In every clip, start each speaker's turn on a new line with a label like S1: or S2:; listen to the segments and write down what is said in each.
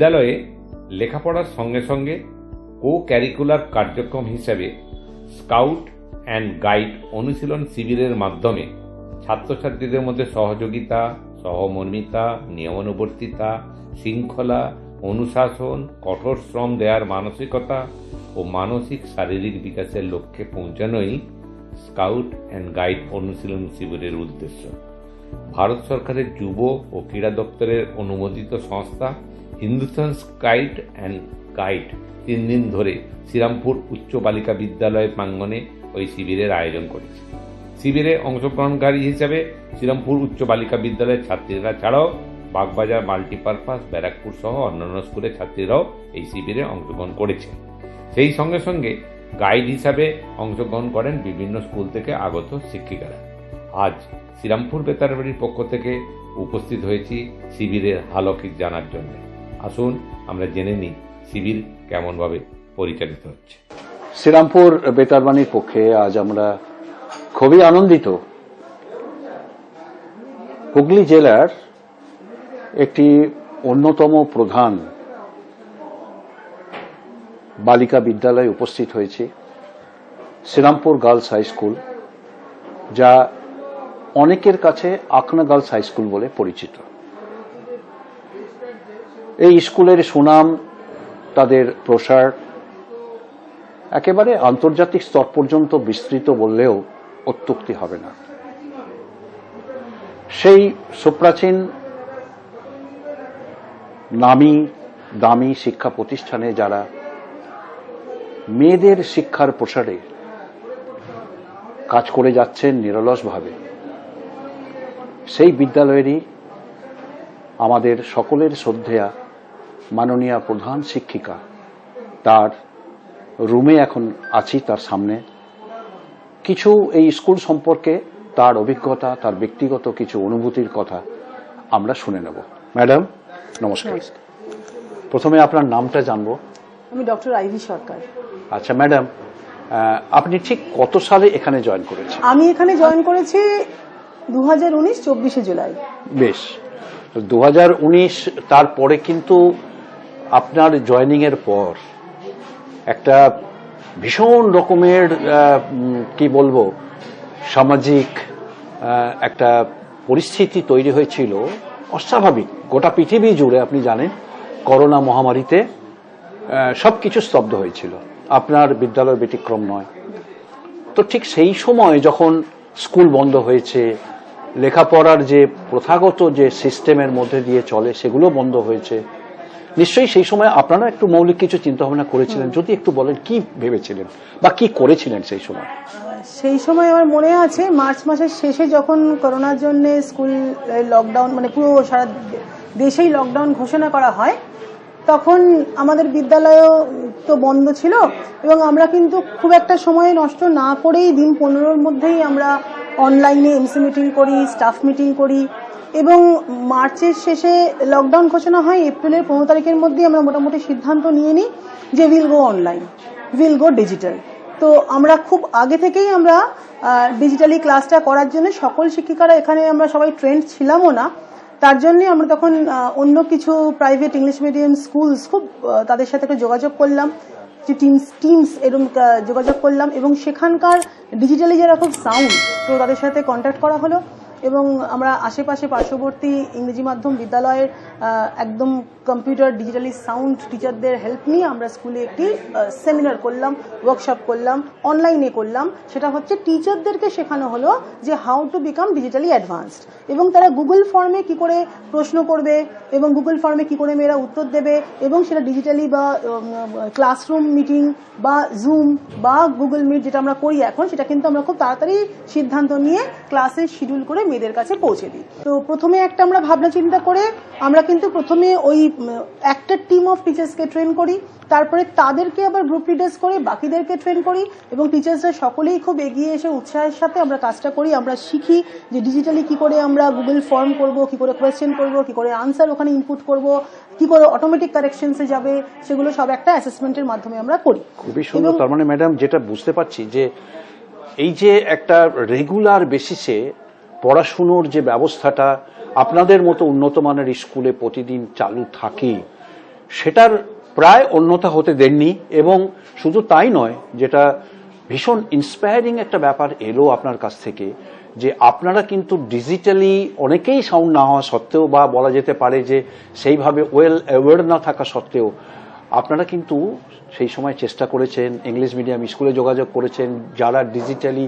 S1: বিদ্যালয়ে লেখাপড়ার সঙ্গে সঙ্গে কো ক্যারিকুলার কার্যক্রম হিসাবে স্কাউট অ্যান্ড গাইড অনুশীলন শিবিরের মাধ্যমে ছাত্রছাত্রীদের মধ্যে সহযোগিতা, সহমর্মিতা, নিয়মানুবর্তিতা, শৃঙ্খলা, অনুশাসন, কঠোর শ্রম দেওয়ার মানসিকতা ও মানসিক শারীরিক বিকাশের লক্ষ্যে পৌঁছানোই স্কাউট অ্যান্ড গাইড অনুশীলন শিবিরের উদ্দেশ্য। ভারত সরকারের যুব ও ক্রীড়া দপ্তরের অনুমোদিত সংস্থা হিন্দুস্তান স্কাইট অ্যান্ড গাইড তিন দিন ধরে শ্রীরামপুর উচ্চ বালিকা বিদ্যালয় প্রাঙ্গণে ওই শিবিরের আয়োজন করেছে। শিবিরে অংশগ্রহণকারী হিসেবে শ্রীরামপুর উচ্চ বালিকা বিদ্যালয়ের ছাত্রীরা ছাড়াও বাগবাজার মাল্টিপারপাস, ব্যারাকপুর সহ অন্যান্য স্কুলের ছাত্রীরাও এই শিবিরে অংশগ্রহণ করেছে। সেই সঙ্গে সঙ্গে গাইড হিসাবে অংশগ্রহণ করেন বিভিন্ন স্কুল থেকে আগত শিক্ষিকারা। আজ শ্রীরামপুর বেতারবাড়ির পক্ষ থেকে উপস্থিত হয়েছি শিবিরের হালকিক জানার জন্য। আসুন, আমরা জেনে নিই শিবির কেমনভাবে পরিচালিত হচ্ছে।
S2: শ্রীরামপুর বেতারবাণীর পক্ষে আজ আমরা খুবই আনন্দিত। হুগলি জেলার একটি অন্যতম প্রধান বালিকা বিদ্যালয়ে উপস্থিত হয়েছে, শ্রীরামপুর গার্লস হাই স্কুল, যা অনেকের কাছে আকনা গার্লস হাই স্কুল বলে পরিচিত। এই স্কুলের সুনাম, তাদের প্রসার একেবারে আন্তর্জাতিক স্তর পর্যন্ত বিস্তৃত বললেও অত্যুক্তি হবে না। সেই সুপ্রাচীন নামি, দামি শিক্ষা প্রতিষ্ঠানে যারা মেয়েদের শিক্ষার প্রসারে কাজ করে যাচ্ছেন নিরলসভাবে, সেই বিদ্যালয়েরই আমাদের সকলের শ্রদ্ধেয়া মাননীয় প্রধান শিক্ষিকা। তার রুমে এখন আছি তার সামনে। কিছু এই স্কুল সম্পর্কে তার অভিজ্ঞতা তার ব্যক্তিগত কিছু অনুভূতির কথা আমরা শুনে নেব। ম্যাডাম নমস্কার। প্রথমে আপনার নামটা জানব।
S3: আমি ডক্টর আইভি সরকার।
S2: আচ্ছা ম্যাডাম আপনি ঠিক কত সালে এখানে জয়েন করেছেন?
S3: আমি এখানে জয়েন করেছি দু হাজার উনিশ চব্বিশে জুলাই।
S2: বেশ। দু হাজার উনিশ তারপরে কিন্তু আপনার জয়েনিং এর পর একটা ভীষণ রকমের কি বলব, সামাজিক একটা পরিস্থিতি তৈরি হয়েছিল। অস্বাভাবিক। গোটা পৃথিবী জুড়ে আপনি জানেন, করোনা মহামারীতে সব কিছু স্তব্ধ হয়েছিল। আপনার বিদ্যালয় ব্যতিক্রম নয়। তো ঠিক সেই সময় যখন স্কুল বন্ধ হয়েছে, লেখাপড়ার যে প্রথাগত যে সিস্টেমের মধ্যে দিয়ে চলে, সেগুলো বন্ধ হয়েছে নিশ্চয়ই সেই সময় আপনারা একটু মৌলিক কিছু চিন্তা ভাবনা করেছিলেন যদি একটু বলেন কি ভেবেছিলেন বা কি করেছিলেন সেই সময়?
S3: সেই সময় আমার মনে আছে মার্চ মাসের শেষে যখন করোনার জন্য স্কুল লকডাউন মানে পুরো সারা দেশেই লকডাউন ঘোষণা করা হয় তখন আমাদের বিদ্যালয়ও তো বন্ধ ছিল এবং আমরা কিন্তু খুব একটা সময় নষ্ট না করেই দিন পনেরোর মধ্যেই আমরা অনলাইনে এমসি মিটিং করি স্টাফ মিটিং করি এবং মার্চের শেষে লকডাউন ঘোষণা হয়, এপ্রিলের পনেরো তারিখের মধ্যেই আমরা মোটামুটি সিদ্ধান্ত নিয়ে নিই যে will go online will go digital তো আমরা খুব আগে থেকেই আমরা ডিজিটালি ক্লাসটা করার জন্য সকল শিক্ষিকারা এখানে আমরা সবাই ট্রেন্ড ছিলামও না। তার জন্য আমরা তখন অন্য কিছু প্রাইভেট ইংলিশ মিডিয়াম স্কুলস খুব তাদের সাথে একটু যোগাযোগ করলাম, যে টিমস টিমস এরকম যোগাযোগ করলাম এবং সেখানকার ডিজিটালি যারা খুব সাউন্ড তো তাদের সাথে কন্ট্যাক্ট করা হলো। এবং আমরা আশেপাশে পার্শ্ববর্তী ইংরেজি মাধ্যম বিদ্যালয়ের একদম কম্পিউটার ডিজিটালি সাউন্ড টিচারদের হেল্প নিয়ে আমরা স্কুলে একটি সেমিনার করলাম ওয়ার্কশপ করলাম অনলাইনে করলাম। সেটা হচ্ছে টিচারদেরকে শেখানো হলো যে how to become digitally advanced এবং তারা গুগল ফর্মে কি করে প্রশ্ন করবে, এবং গুগল ফর্মে কি করে মেয়েরা উত্তর দেবে, এবং সেটা ডিজিটালি বা ক্লাসরুম মিটিং বা জুম বা গুগল মিট যেটা আমরা করি এখন, সেটা কিন্তু আমরা খুব তাড়াতাড়ি সিদ্ধান্ত নিয়ে ক্লাসে শিডিউল করে মেয়েদের কাছে পৌঁছে দিই। তো প্রথমে একটা আমরা ভাবনা চিন্তা করে আমরা কিন্তু প্রথমে ওই একটা টিম অফ টিচার্সকে ট্রেন করি তারপরে তাদেরকে আবার গ্রুপ লিডার্স করে বাকিদেরকে ট্রেন করি এবং টিচার্সরা সকলেই খুব এগিয়ে এসে উৎসাহের সাথে আমরা কাজটা করি আমরা শিখি যে ডিজিটালি কি করে আমরা গুগল ফর্ম করব কি করে কোয়েশ্চেন করব কি করে আনসার ওখানে ইনপুট করব কি করে অটোমেটিক কারেকশনসে যাবে সেগুলো সব একটা অ্যাসেসমেন্টের মাধ্যমে আমরা করি।
S2: খুবই সুন্দর। তার মানে ম্যাডাম যেটা বুঝতে পারছি যে এই যে একটা রেগুলার বেসিসে পড়াশুনোর যে ব্যবস্থাটা আপনাদের মতো উন্নত মানের স্কুলে প্রতিদিন চালু থাকে, সেটার প্রায় অন্যথা হতে দেননি এবং শুধু তাই নয়, যেটা ভীষণ ইন্সপায়ারিং একটা ব্যাপার এলো আপনার কাছ থেকে, যে আপনারা কিন্তু ডিজিটালি অনেকেই সাউন্ড না হওয়া সত্ত্বেও বা বলা যেতে পারে যে সেইভাবে ওয়েল অ্যাওয়ার্ড না থাকা সত্ত্বেও আপনারা কিন্তু সেই সময় চেষ্টা করেছেন ইংলিশ মিডিয়াম স্কুলে যোগাযোগ করেছেন যারা ডিজিটালি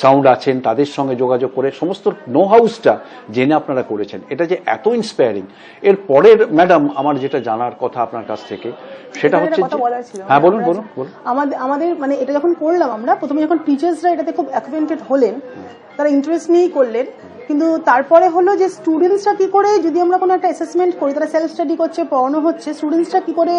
S2: সাউন্ড আছেন তাদের সঙ্গে যোগাযোগ করে সমস্ত নো হাউসটা জেনে আপনারা করেছেন। এটা যে এত ইন্সপায়ারিং এর পরের ম্যাডাম আমার যেটা জানার কথা আপনার কাছ থেকে সেটা হচ্ছে হ্যাঁ বলুন বলুন
S3: আমাদের আমাদের মানে এটা যখন করলাম আমরা প্রথমে যখন টিচার্সরা এটাতে খুব অ্যাকোয়েন্টেড হলেন তারা ইন্টারেস্ট নিয়েই করলেন। কিন্তু তারপরে হলো যে স্টুডেন্টসরা কি করে যদি আমরা কোনো একটা অ্যাসেসমেন্ট করি তারা সেলফ স্টাডি করছে পড়ানো হচ্ছে স্টুডেন্টসরা কি করে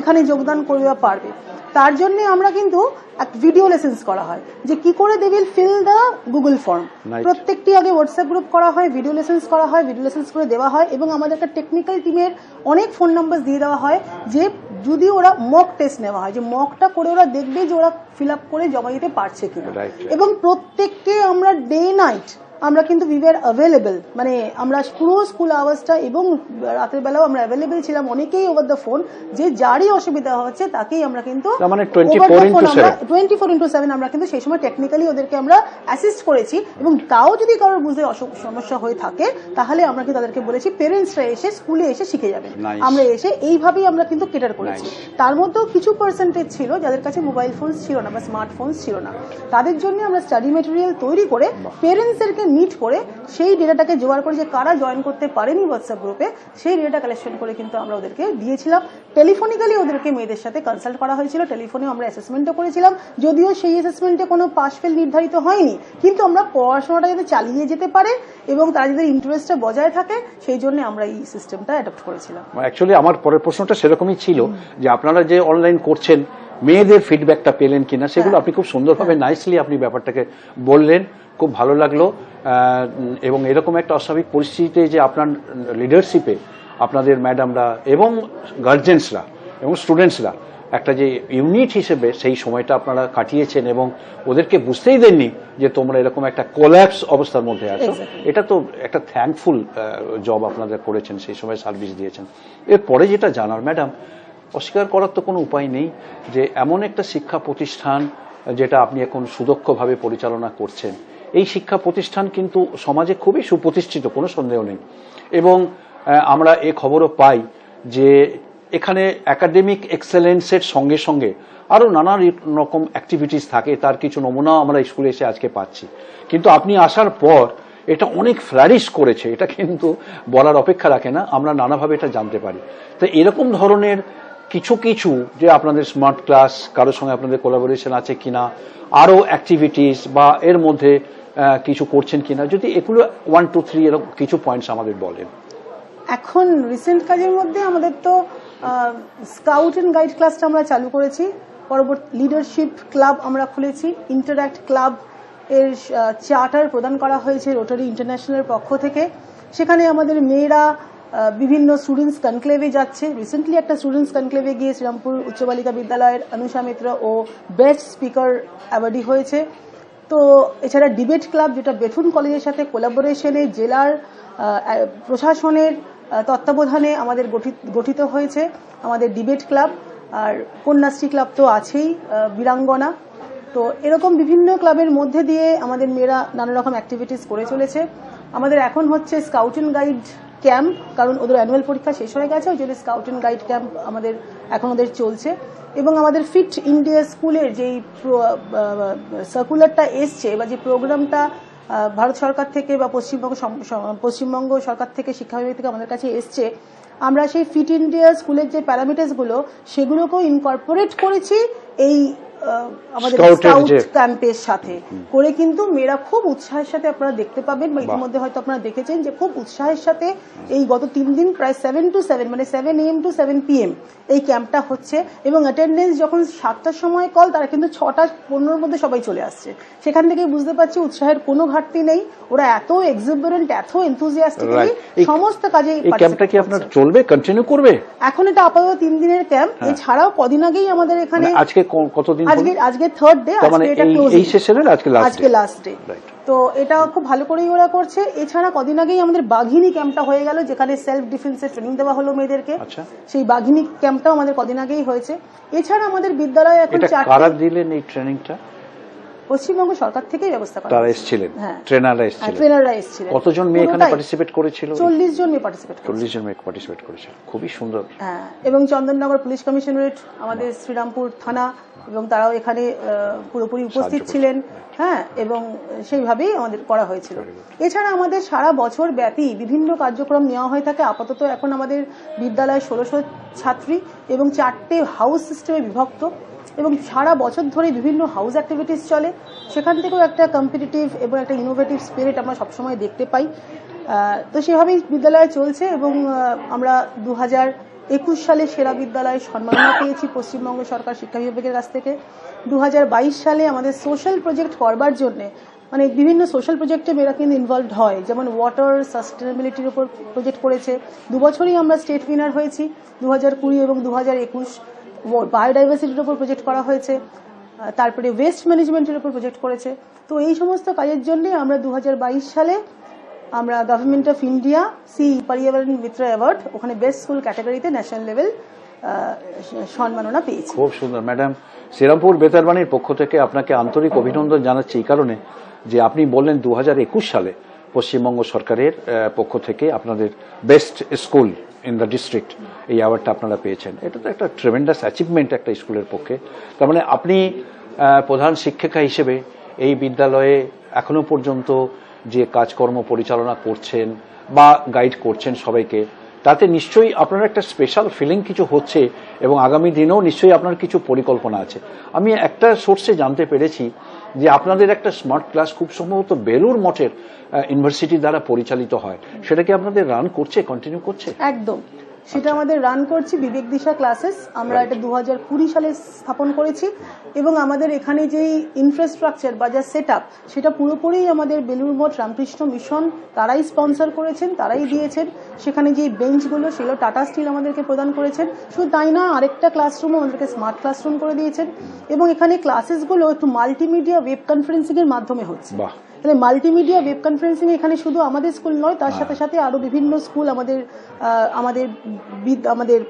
S3: এখানে যোগদান করবে বা পারবে। তার জন্য আমরা কিন্তু এক ভিডিও লেসেন্স করা হয় যে কি করে they will fill the Google form প্রত্যেকটি আগে হোয়াটসঅ্যাপ গ্রুপ করা হয় ভিডিও লেসেন্স করা হয় ভিডিও লেসেন্স করে দেওয়া হয় এবং আমাদের একটা টেকনিক্যাল টিমের অনেক ফোন নাম্বার দিয়ে দেওয়া হয় যে যদি ওরা মক টেস্ট নেওয়া হয় যে মকটা করে ওরা দেখবে যে ওরা ফিল আপ করে জমা দিতে পারছে কিনা. এবং প্রত্যেককে আমরা ডে নাইট আমরা কিন্তু উই আর অ্যাভেলেবেল মানে আমরা পুরো স্কুল আওয়ার্সটা এবং রাতের বেলাও আমরা অ্যাভেলেবেল ছিলাম অনেকেই ওভার দ্য ফোন যে যারই অসুবিধা হচ্ছে তাকেই আমরা কিন্তু
S2: মানে 24 into 7
S3: twenty four into seven আমরা কিন্তু সেই সময় টেকনিক্যালি ওদেরকে আমরা অ্যাসিস্ট করেছি এবং তাও যদি কারোর বুঝতে সমস্যা হয়ে থাকে তাহলে আমরা কিন্তু তাদেরকে বলেছি পেরেন্টসরা এসে স্কুলে এসে শিখে যাবেন
S2: Nice.
S3: আমরা এসে এইভাবেই আমরা কিন্তু কেটার করেছি। তার মধ্যেও কিছু পার্সেন্টেজ ছিল যাদের কাছে মোবাইল ফোন ছিল না বা স্মার্টফোন ছিল না। তাদের জন্য আমরা স্টাডি মেটেরিয়াল তৈরি করে পেরেন্টসদেরকে মিট করে সেই ডেটাটাকে জোগাড় করে যে কারা জয়েন করতে পারেনি হোয়াটসঅ্যাপ গ্রুপে সেই ডেটা কালেকশন করে কিন্তু আমরা ওদেরকে দিয়েছিলাম। টেলিফোনিক্যালি ওদেরকে মেয়েদের সাথে কনসাল্ট করা হয়েছিল। টেলিফোনে আমরা অ্যাসেসমেন্টও করেছিলাম। যদিও সেই অ্যাসেসমেন্টে কোনো পাস ফেল নির্ধারিত হয়নি কিন্তু আমরা পড়াশোনাটা যাতে চালিয়ে যেতে পারে এবং তারা যাতে ইন্টারেস্টটা বজায় থাকে সেই জন্য আমরা এই সিস্টেমটা অ্যাডপ্ট করেছিলাম।
S2: অ্যাকচুয়ালি আমার পরের প্রশ্নটা সেরকমই ছিল যে আপনারা যে অনলাইন করছেন মেয়েদের ফিডব্যাকটা পেলেন কিনা সেগুলো
S3: হ্যাঁ।
S2: আপনি খুব সুন্দরভাবে নাইসলি আপনি ব্যাপারটাকে বললেন। খুব ভালো লাগল এবং এরকম একটা অস্বাভাবিক পরিস্থিতিতে যে আপনার লিডারশিপে আপনাদের ম্যাডামরা এবং গার্জেন্সরা এবং স্টুডেন্টসরা একটা যে ইউনিট হিসেবে সেই সময়টা আপনারা কাটিয়েছেন এবং ওদেরকে বুঝতেই দেননি যে তোমরা এরকম একটা কোল্যাপস অবস্থার মধ্যে আছো। এটা তো একটা থ্যাঙ্কফুল জব আপনাদের করেছেন সেই সময় সার্ভিস দিয়েছেন। এরপরে যেটা জানার ম্যাডাম অস্বীকার করার তো কোনো উপায় নেই যে এমন একটা শিক্ষা প্রতিষ্ঠান যেটা আপনি এখন সুদক্ষভাবে পরিচালনা করছেন এই শিক্ষা প্রতিষ্ঠান কিন্তু সমাজে খুবই সুপ্রতিষ্ঠিত, কোনো সন্দেহ নেই। এবং আমরা এ খবরও পাই যে এখানে একাডেমিক এক্সেলেন্সের সঙ্গে সঙ্গে আরও নানা রকম অ্যাক্টিভিটিস থাকে, তার কিছু নমুনাও আমরা স্কুলে এসে আজকে পাচ্ছি। কিন্তু আপনি আসার পর এটা অনেক ফ্ল্যারিশ করেছে, এটা কিন্তু বলার অপেক্ষা রাখে না, আমরা নানাভাবে এটা জানতে পারি। তো এরকম ধরনের কিছু কিছু যে আপনাদের স্মার্ট ক্লাস কারোর সঙ্গে আপনাদের কোলাবোরেশন আছে কিনা আরও অ্যাক্টিভিটিস বা এর মধ্যে কিছু করছেন কিনা, যদি এগুলো ওয়ান টু থ্রি এরকম কিছু পয়েন্টস আমাদের বলেন।
S3: এখন রিসেন্ট কাজের মধ্যে আমাদের তো স্কাউট অ্যান্ড গাইড ক্লাসটা আমরা চালু করেছি। পরবর্তী লিডারশিপ ক্লাব আমরা খুলেছি। ইন্টারঅ্যাক্ট ক্লাব এর চার্টার প্রদান করা হয়েছে রোটারি ইন্টারন্যাশনালের পক্ষ থেকে। সেখানে আমাদের মেয়েরা বিভিন্ন স্টুডেন্টস কনক্লেভে যাচ্ছে। রিসেন্টলি একটা স্টুডেন্টস কনক্লেভে গিয়ে শ্রীরামপুর উচ্চ বালিকা বিদ্যালয়ের অনুষা মিত্র ও বেস্ট স্পিকার অ্যাওয়ার্ডি হয়েছে। তো এছাড়া ডিবেট ক্লাব যেটা বেথুন কলেজের সাথে কোলাবোরেশনে জেলার প্রশাসনের তত্ত্বাবধানে আমাদের গঠিত গঠিত হয়েছে আমাদের ডিবেট ক্লাব আর কন্যাশ্রী ক্লাব তো আছেই বীরাঙ্গনা। তো এরকম বিভিন্ন ক্লাবের মধ্যে দিয়ে আমাদের মেয়েরা নানা রকম অ্যাক্টিভিটিস করে চলেছে। আমাদের এখন হচ্ছে স্কাউট অ্যান্ড গাইড ক্যাম্প, কারণ ওদের অ্যানুয়াল পরীক্ষা শেষ হয়ে গেছে, ওই জন্য স্কাউট অ্যান্ড গাইড ক্যাম্প আমাদের, এখন ওদের চলছে। এবং আমাদের ফিট ইন্ডিয়া স্কুলের যেই সার্কুলারটা এসছে, বা যে প্রোগ্রামটা ভারত সরকার থেকে বা পশ্চিমবঙ্গ পশ্চিমবঙ্গ সরকার থেকে, শিক্ষা বিভাগ থেকে আমাদের কাছে এসছে। আমরা সেই ফিট ইন্ডিয়া স্কুলের যে প্যারামিটার্সগুলো সেগুলোকেও ইনকর্পোরেট করেছি এই আমাদের স্কাউট ক্যাম্পের সাথে। করে কিন্তু মেয়েরা খুব উৎসাহের সাথে আপনারা দেখতে পাবেন বা ইতিমধ্যে হয়তো আপনারা দেখেছেন যে খুব উৎসাহের সাথে এই গত তিন দিন প্রায় সেভেন টু সেভেন মানে seven AM to seven PM এই ক্যাম্পটা হচ্ছে এবং অ্যাটেন্ডেন্স যখন সাতটার সময় কল তারা কিন্তু ছটা পনেরোর মধ্যে সবাই চলে আসছে। সেখান থেকে বুঝতে পারছি উৎসাহের কোনো ঘাটতি নেই। ওরা এত এক্সিবিরেন্ট এত এনথুজিয়াস্টিক্যালি
S2: Right.
S3: সমস্ত কাজে
S2: এই ক্যাম্পটা কি আপনার চলবে? কন্টিনিউ করবে?
S3: এখন এটা আপাতত তিন দিনের ক্যাম্প এছাড়াও কদিন আগেই আমাদের এখানে
S2: মানে আজকে কতদিন?
S3: আজকে আজকে থার্ড ডে
S2: মানে
S3: আজকে এটা
S2: এই- সেশনের আজকে লাস্ট
S3: আজকে লাস্ট ডে তো এটা খুব ভালো করেই ওরা করছে। এছাড়া কদিন আগেই আমাদের বাঘিনী ক্যাম্পটা হয়ে গেল যেখানে সেলফ ডিফেন্সের ট্রেনিং দেওয়া হলো মেয়েদেরকে।
S2: আচ্ছা।
S3: সেই বাঘিনী ক্যাম্পটাও আমাদের কদিন আগেই হয়েছে। এছাড়া আমাদের বিদ্যালয়ে এখন চারটা
S2: কারা দিলেন এই ট্রেনিংটা
S3: পশ্চিমবঙ্গ সরকার থেকেই ব্যবস্থা করা
S2: তারা এসেছিলেন?
S3: হ্যাঁ।
S2: ট্রেনাররা
S3: হ্যাঁ,
S2: এসেছিলেন
S3: ট্রেনাররা এসেছিলেন।
S2: কতজন মেয়ে এখানে পার্টিসিপেট করেছিল?
S3: চল্লিশ জন মেয়ে পার্টিসিপেট করেছে
S2: চল্লিশ জন মেয়ে পার্টিসিপেট করেছিল। খুবই সুন্দর।
S3: হ্যাঁ এবং চন্দননগর পুলিশ কমিশনারেট আমাদের শ্রীরামপুর থানা এবং তারাও এখানে পুরোপুরি উপস্থিত ছিলেন। হ্যাঁ এবং সেইভাবেই আমাদের করা হয়েছিল। এছাড়া আমাদের সারা বছর ব্যাপী বিভিন্ন কার্যক্রম নেওয়া হয়ে থাকে। আপাতত এখন আমাদের বিদ্যালয়ে ষোলোশো ছাত্রী এবং চারটে হাউস সিস্টেমে বিভক্ত। এবং সারা বছর ধরে বিভিন্ন হাউস অ্যাক্টিভিটিস চলে। সেখান থেকেও একটা কম্পিটিটিভ এবং একটা ইনোভেটিভ স্পিরিট আমরা সবসময় দেখতে পাই। তো সেভাবেই বিদ্যালয় চলছে এবং আমরা দু একুশ সালে সেরা বিদ্যালয়ে সম্মাননা পেয়েছি পশ্চিমবঙ্গ সরকার শিক্ষা বিভাগের কাছ থেকে। দু হাজার বাইশ সালে আমাদের সোশ্যাল প্রজেক্ট করবার জন্য মানে বিভিন্ন সোশ্যাল প্রজেক্টে মেয়েরা কিন্তু ইনভলভ হয়। যেমন ওয়াটার সাস্টেনেবিলিটির উপর প্রজেক্ট করেছে। দু বছরই আমরা স্টেট উইনার হয়েছি দু হাজার কুড়ি এবং দু হাজার একুশ। বায়োডাইভার্সিটির উপর প্রজেক্ট করা হয়েছে তারপরে ওয়েস্ট ম্যানেজমেন্টের উপর প্রজেক্ট করেছে। তো এই সমস্ত কাজের জন্য আমরা দু হাজার বাইশ সালে আমরা গভর্নমেন্ট অফ ইন্ডিয়া সি পরিয়াবরণ মিত্র অ্যাওয়ার্ড ওখানে বেস্ট স্কুল ক্যাটাগরিতে ন্যাশনাল লেভেল সম্মাননা পেয়েছি।
S2: খুব সুন্দর। ম্যাডাম শ্রীরামপুর বেতারবাণীর পক্ষ থেকে আপনাকে আন্তরিক অভিনন্দন জানাচ্ছি এই কারণে যে আপনি বললেন দু হাজার একুশ সালে পশ্চিমবঙ্গ সরকারের পক্ষ থেকে আপনাদের best school in the district এই অ্যাওয়ার্ডটা আপনারা পেয়েছেন। এটা তো একটা ট্রেমেন্ডাস অ্যাচিভমেন্ট একটা স্কুলের পক্ষে। তার মানে আপনি প্রধান শিক্ষিকা হিসেবে এই বিদ্যালয়ে এখনও পর্যন্ত যে কাজকর্ম পরিচালনা করছেন বা গাইড করছেন সবাইকে, তাতে নিশ্চয়ই আপনার একটা স্পেশাল ফিলিং কিছু হচ্ছে এবং আগামী দিনেও নিশ্চয়ই আপনার কিছু পরিকল্পনা আছে। আমি একটা সোর্সে জানতে পেরেছি যে আপনাদের একটা স্মার্ট ক্লাস খুব সম্ভবত বেলুর মঠের ইউনিভার্সিটি দ্বারা পরিচালিত হয়। সেটা কি আপনাদের রান করছে কন্টিনিউ করছে?
S3: একদম। সেটা আমাদের রান করছি বিবেক দিশা ক্লাসেস আমরা এটা দু হাজার কুড়ি সালে স্থাপন করেছি এবং আমাদের এখানে যেই ইনফ্রাস্ট্রাকচার বা যা সেট সেটা পুরোপুরি আমাদের বেলুর মঠ রামকৃষ্ণ মিশন তারাই স্পন্সর করেছেন তারাই দিয়েছেন। সেখানে যে বেঞ্চগুলো সেগুলো টাটা স্টিল আমাদেরকে প্রদান করেছেন। শুধু তাই না আরেকটা ক্লাসরুম আমাদেরকে স্মার্ট ক্লাসরুম করে দিয়েছেন। এবং এখানে ক্লাসেসগুলো একটু মাল্টিমিডিয়া ওয়েব কনফারেন্সিং এর মাধ্যমে হচ্ছে। তাহলে মাল্টিমিডিয়া ওয়েব কনফারেন্সিং এখানে শুধু আমাদের স্কুল নয় তার সাথে সাথে আরও বিভিন্ন স্কুল আমাদের আমাদের আমাদের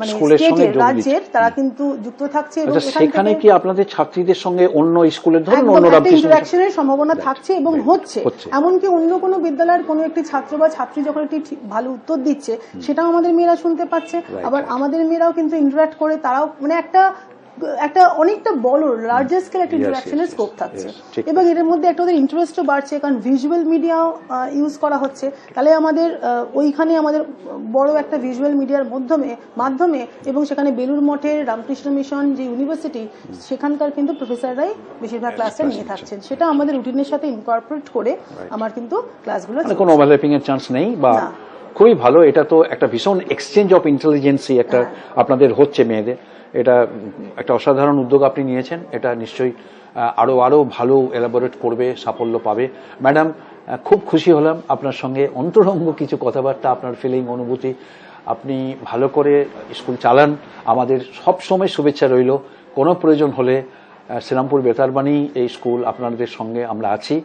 S3: মানে স্টেটের রাজ্যের তারা কিন্তু যুক্ত থাকছে এবং
S2: আচ্ছা সেখানে কি আপনাদের ছাত্রীদের সঙ্গে অন্য স্কুলের ধরুন অন্য রামকৃষ্ণ
S3: সম্ভাবনা থাকছে এবং হচ্ছে। এমনকি অন্য কোনো বিদ্যালয়ের কোনো একটি ছাত্র বা ছাত্রী যখন একটি ভালো উত্তর দিচ্ছে সেটাও আমাদের মেয়েরা শুনতে পাচ্ছে। আবার আমাদের মেয়েরাও কিন্তু ইন্টারাক্ট করে তারাও মানে একটা একটা অনেকটা বড় লার্জার স্কেল একটা ইন্টারাকশনের স্কোপ থাকছে। এবং এর মধ্যে একটা ওদের ইন্টারেস্টও বাড়ছে কারণ ভিজুয়াল মিডিয়াও ইউজ করা হচ্ছে। তাহলে আমাদের ওইখানে আমাদের বড় একটা ভিজুয়াল মিডিয়ার মাধ্যমে মাধ্যমে এবং সেখানে বেলুর মঠের রামকৃষ্ণ মিশন যে ইউনিভার্সিটি সেখানকার কিন্তু প্রফেসররাই বেশিরভাগ ক্লাসটা নিয়ে থাকছেন। সেটা আমাদের রুটিনের সাথে ইনকর্পোরেট করে আমার কিন্তু ক্লাসগুলো
S2: মানে কোনো ওভারল্যাপিং এর চান্স নেই বা খুবই ভালো এটা তো একটা ভীষণ এক্সচেঞ্জ অফ ইন্টেলিজেন্সি একটা আপনাদের হচ্ছে মেয়েদের। এটা একটা অসাধারণ উদ্যোগ আপনি নিয়েছেন। এটা নিশ্চয়ই আরও আরও আরও ভালো এলাবোরেট করবে সাফল্য পাবে। ম্যাডাম খুব খুশি হলাম আপনার সঙ্গে অন্তরঙ্গ কিছু কথাবার্তা আপনার ফিলিং অনুভূতি। আপনি ভালো করে স্কুল চালান। আমাদের সব সময় শুভেচ্ছা রইল। কোনো প্রয়োজন হলে শ্রীরামপুর বেতারবাণী এই স্কুল আপনাদের সঙ্গে আমরা আছি।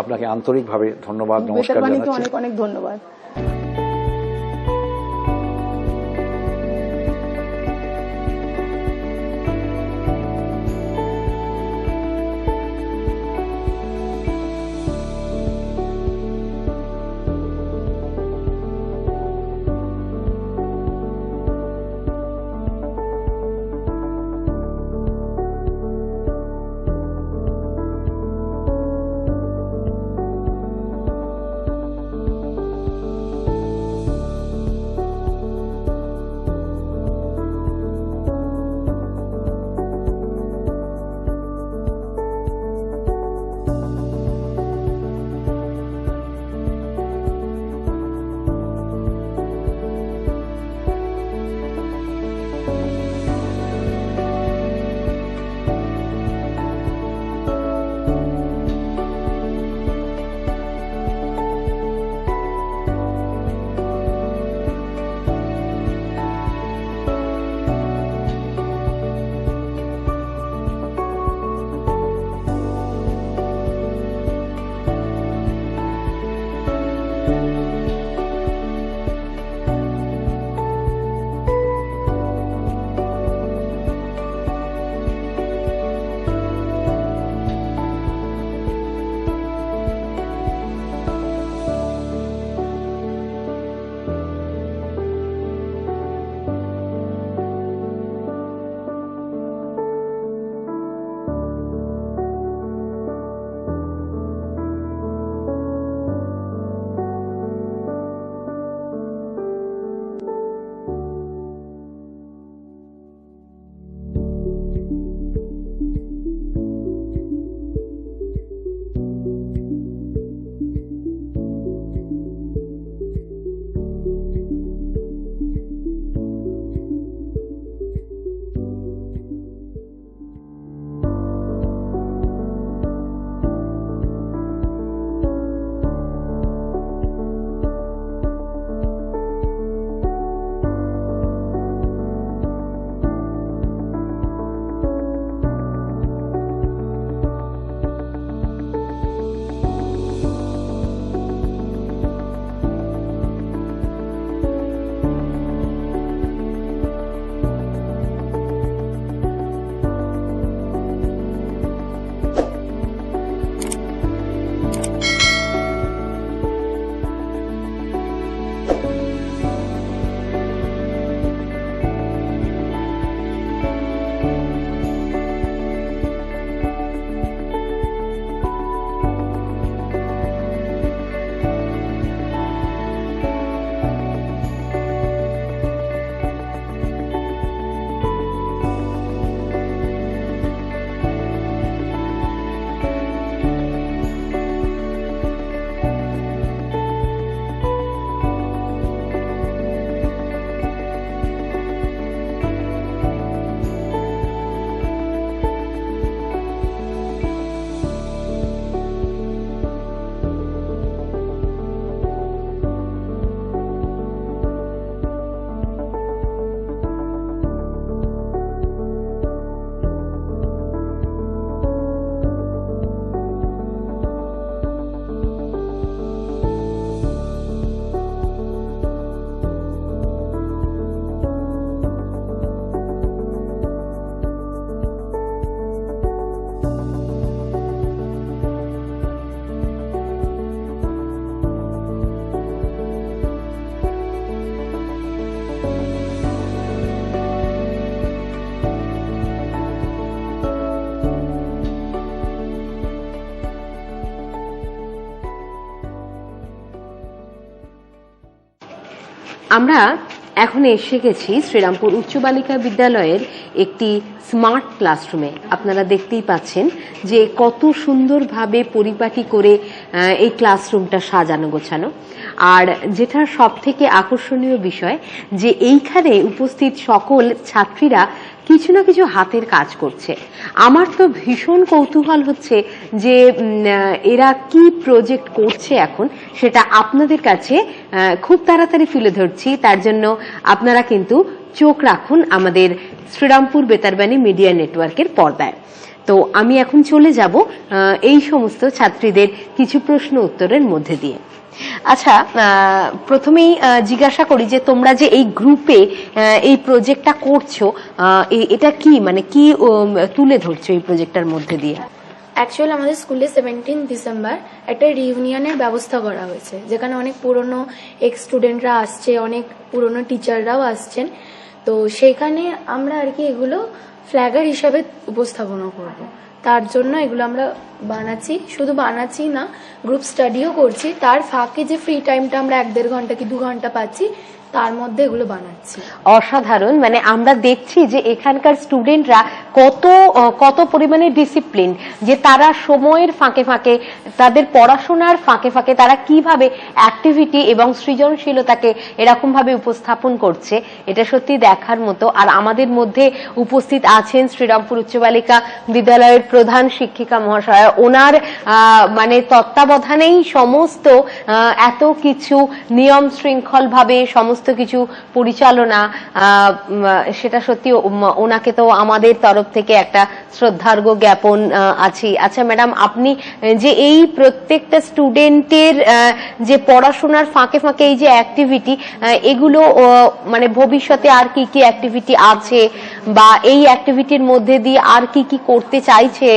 S2: আপনাকে আন্তরিকভাবে ধন্যবাদ নমস্কার জানাচ্ছি।
S3: অনেক অনেক ধন্যবাদ।
S4: আমরা এখন এসে গেছি শ্রীরামপুর উচ্চ বালিকা বিদ্যালয়ের একটি স্মার্ট ক্লাসরুমে। আপনারা দেখতেই পাচ্ছেন যে কত সুন্দরভাবে পরিপাটি করে এই ক্লাসরুমটা সাজানো, গোছানো। আর যেটা সব থেকে আকর্ষণীয় বিষয় যে এইখানে উপস্থিত সকল ছাত্রীরা কিছু না কিছু হাতের কাজ করছে। আমার তো ভীষণ কৌতূহল হচ্ছে যে এরা কি প্রজেক্ট করছে এখন, সেটা আপনাদের কাছে খুব তাড়াতাড়ি তুলে ধরছি। তার জন্য আপনারা কিন্তু চোখ রাখুন আমাদের শ্রীরামপুর বেতারবাণী মিডিয়া নেটওয়ার্কের পর্দায়। তো আমি এখন চলে যাব এই সমস্ত ছাত্রীদের কিছু প্রশ্ন উত্তরের মধ্যে দিয়ে। আচ্ছা প্রথমেই জিজ্ঞাসা করি যে তোমরা যে এই গ্রুপে এই প্রজেক্টটা করছ এটা কি? মানে কি তুলে ধরছো এই প্রজেক্টটার মধ্যে দিয়ে?
S5: অ্যাকচুয়ালি আমাদের স্কুলে সেভেন্টিন ডিসেম্বর একটা রিউনিয়নের ব্যবস্থা করা হয়েছে, যেখানে অনেক পুরনো এক্স স্টুডেন্টরা আসছে, অনেক পুরনো টিচাররাও আসছেন। তো সেইখানে আমরা আর কি এগুলো ফ্ল্যাগার হিসাবে উপস্থাপনা করব। তার জন্য এগুলো আমরা বানাচ্ছি। শুধু বানাচ্ছি না গ্রুপ স্টাডিও করছি। তার ফাঁকে যে ফ্রি টাইমটা আমরা এক দেড় ঘণ্টা কি দু ঘণ্টা পাচ্ছি তার মধ্যে এগুলো বানাচ্ছি।
S4: অসাধারণ মানে আমরা দেখছি যে এখানকার স্টুডেন্টরা কত কত পরিমাণে ডিসিপ্লিন যে তারা সময়ের ফাঁকে ফাঁকে, তাদের পড়াশোনার ফাঁকে ফাঁকে তারা কীভাবে অ্যাক্টিভিটি এবং সৃজনশীলতাকে এরকম ভাবে উপস্থাপন করছে, এটা সত্যি দেখার মতো। আর আমাদের মধ্যে উপস্থিত আছেন শ্রীরামপুর উচ্চ বালিকা বিদ্যালয়ের প্রধান শিক্ষিকা মহাশয়া। ওনার মানে তত্ত্বাবধানেই সমস্ত এত কিছু নিয়ম শৃঙ্খল ভাবে সমস্ত কিছু পরিচালনা সেটা সত্যি ওনাকে তো আমাদের তরফ থেকে একটা শ্রদ্ধার্ঘ জ্ঞাপন আছে। আচ্ছা ম্যাডাম, আপনি যে এই প্রত্যেকটা স্টুডেন্টের যে পড়াশোনার ফাঁকে ফাঁকে এই যে অ্যাক্টিভিটি এগুলো মানে ভবিষ্যতে আর কি কি অ্যাক্টিভিটি আছে? বা এই অ্যাক্টিভিটির মধ্যে দিয়ে আর কি কি করতে চাইছে?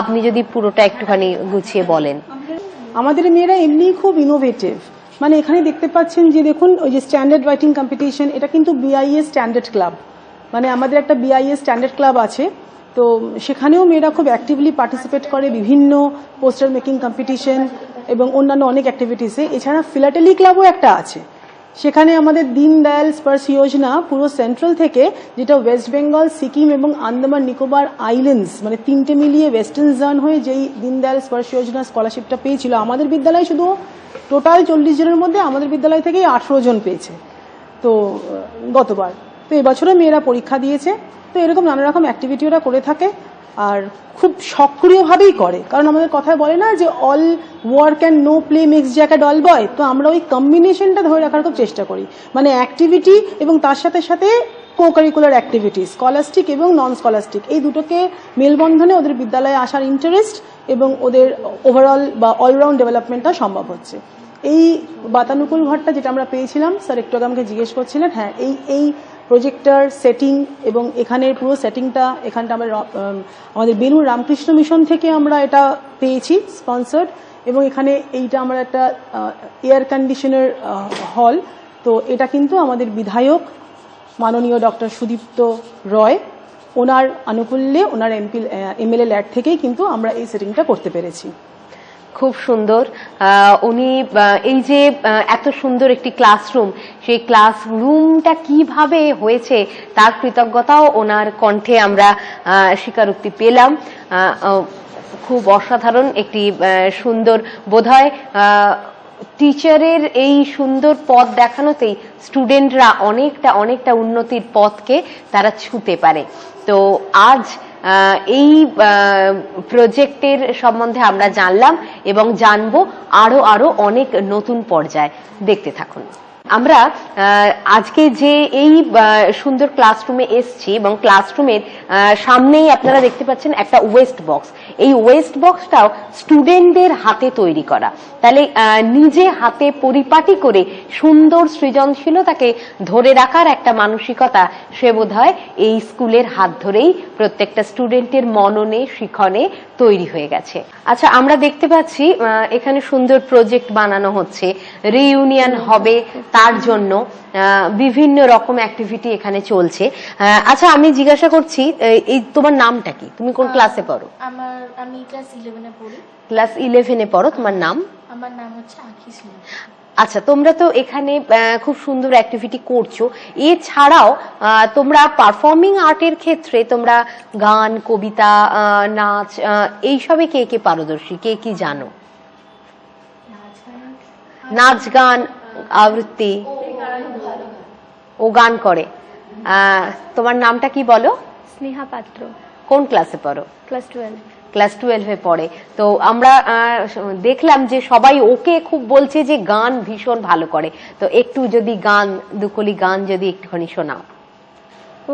S4: আপনি যদি পুরোটা একটুখানি গুছিয়ে বলেন।
S3: আমাদের মেয়েরা এমনিই খুব ইনোভেটিভ মানে এখানে দেখতে পাচ্ছেন যে দেখুন, ওই যে স্ট্যান্ডার্ড রাইটিং কম্পিটিশন এটা কিন্তু বিআইএ স্ট্যান্ডার্ড ক্লাব মানে আমাদের একটা বিআইএ স্ট্যান্ডার্ড ক্লাব আছে। তো সেখানেও মেয়েরা খুব অ্যাক্টিভলি পার্টিসিপেট করে বিভিন্ন পোস্টার মেকিং কম্পিটিশন এবং অন্যান্য অনেক অ্যাক্টিভিটিসে এছাড়া ফিলাটেলি ক্লাবও একটা আছে। সেখানে আমাদের দীনদয়াল স্পর্শ যোজনা পুরো সেন্ট্রাল থেকে, যেটা ওয়েস্ট বেঙ্গল সিকিম এবং আন্দামান নিকোবর আইল্যান্ডস মানে তিনটে মিলিয়ে ওয়েস্টার্ন জোন হয়ে যেই দীনদয়াল স্পর্শ যোজনা স্কলারশিপটা পেয়েছিল, আমাদের বিদ্যালয় শুধু টোটাল চল্লিশ জনের মধ্যে আমাদের বিদ্যালয় থেকেই আঠেরো জন পেয়েছে। তো, গতবার। তো এবছরও মেয়েরা পরীক্ষা দিয়েছে। তো এরকম নানা রকম অ্যাক্টিভিটি ওরা করে থাকে। আর খুব সক্রিয়ভাবেই করে। কারণ আমাদের কথায় বলে না যে all work and no play makes Jack a dull boy তো আমরা ওই কম্বিনেশনটা ধরে রাখার খুব চেষ্টা করি। মানে অ্যাক্টিভিটি এবং তার সাথে সাথে কো কারিকুলার অ্যাক্টিভিটি স্কলাস্টিক এবং নন স্কলাস্টিক এই দুটোকে মেলবন্ধনে ওদের বিদ্যালয়ে আসার ইন্টারেস্ট এবং ওদের ওভারঅল বা অলরাউন্ড ডেভেলপমেন্টটা সম্ভব হচ্ছে। এই বাতানুকূল ঘরটা যেটা আমরা পেয়েছিলাম স্যার একটু আমাকে জিজ্ঞেস করছিলেন হ্যাঁ এই এই প্রজেক্টার সেটিং এবং এখানের পুরো সেটিংটা এখানটা আমরা আমাদের বেলুর রামকৃষ্ণ মিশন থেকে আমরা এটা পেয়েছি স্পন্সার্ড এবং এখানে এইটা আমরা একটা এয়ার কন্ডিশনার হল তো এটা কিন্তু আমাদের বিধায়ক, মাননীয় ডক্টর সুদীপ্ত রয়, ওনার আনুকূল্যে, ওনার এমপি এমএলএ ল্যাড থেকেই কিন্তু আমরা এই সেটিংটা করতে পেরেছি।
S4: খুব সুন্দর। উনি এই যে এত সুন্দর একটি ক্লাসরুম সেই ক্লাসরুমটা কীভাবে হয়েছে তার কৃতজ্ঞতাও ওনার কণ্ঠে আমরা স্বীকারোক্তি পেলাম। খুব অসাধারণ একটি সুন্দর বোধহয় টিচারের এই সুন্দর পথ দেখানোতেই স্টুডেন্টরা অনেকটা অনেকটা উন্নতির পথকে তারা ছুঁতে পারে। তো আজ এই প্রজেক্টের সম্বন্ধে আমরা জানলাম এবং জানব আরও আরও অনেক নতুন পর্যায়। দেখতে থাকুন। আমরা আজকে যে এই সুন্দর ক্লাসরুমে এসছি এবং ক্লাসরুমের সামনেই আপনারা দেখতে পাচ্ছেন একটা ওয়েস্ট বক্স এই ওয়েস্ট বক্সটাও স্টুডেন্টদের হাতে তৈরি করা। তাহলে নিজে হাতে পরিপাটি করে সুন্দর সৃজনশীলতাকে ধরে রাখার একটা মানসিকতা সে বোধ হয় এই স্কুলের হাত ধরেই প্রত্যেকটা স্টুডেন্টের মননে, শিখনে তৈরি হয়ে গেছে। আচ্ছা আমরা দেখতে পাচ্ছি এখানে সুন্দর প্রজেক্ট বানানো হচ্ছে। রিইউনিয়ন হবে তার জন্য বিভিন্ন রকম অ্যাক্টিভিটি এখানে চলছে। আচ্ছা আমি জিজ্ঞাসা করছি এই- তোমার নামটা কি? তুমি কোন ক্লাসে পড়ো?
S5: আমার আমি ক্লাস ইলেভেনে পড়ি।
S4: ক্লাস ইলেভেনে পড়ো তোমার নাম?
S5: আমার নাম হচ্ছে আখি সিং
S4: আচ্ছা তোমরা তো এখানে খুব সুন্দর অ্যাক্টিভিটি করছ। এছাড়াও তোমরা পারফর্মিং আর্টের ক্ষেত্রে তোমরা গান কবিতা নাচ এইসবে কে কে পারদর্শী? কে কি জানো? নাচ গান আবৃত্তি ও গান করে। তোমার নামটা কি বলো?
S6: স্নেহা পাত্র।
S4: কোন ক্লাসে পড়ো?
S6: ক্লাস টুয়েলভ
S4: ক্লাস টুয়েলভে পড়ে। তো আমরা দেখলাম যে সবাই ওকে খুব বলছে যে গান ভীষণ ভালো করে। তো একটু যদি গান দুকলি গান যদি একটুখানি শোনাও।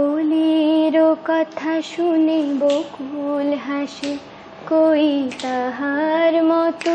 S6: ওলির কথা শুনে বকুল হাসে কই তাহার মতো?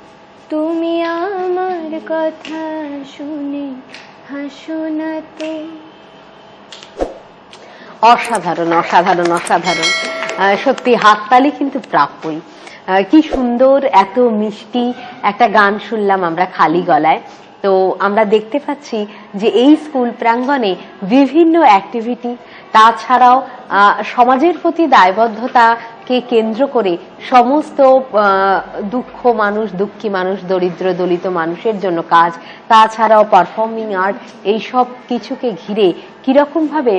S6: তুমি আমার কথা শুনে হাসো না তো।
S4: অসাধারণ অসাধারণ অসাধারণ। সত্যি হাততালি কিন্তু প্রাপ্যই। কি সুন্দর, এত মিষ্টি একটা গান শুনলাম আমরা খালি গলায়। তো আমরা দেখতে পাচ্ছি যে এই স্কুল প্রাঙ্গণে বিভিন্ন অ্যাক্টিভিটি তাছাড়াও সমাজের প্রতি দায়বদ্ধতাকে কেন্দ্র করে সমস্ত দুঃখ মানুষ, দুঃখী মানুষ, দরিদ্র, দলিত মানুষের জন্য কাজ, তাছাড়াও পারফর্মিং আর্ট এইসব কিছুকে ঘিরে কীরকম ভাবে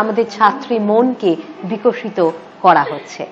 S4: আমাদের ছাত্রী মনকে বিকশিত করা হচ্ছে।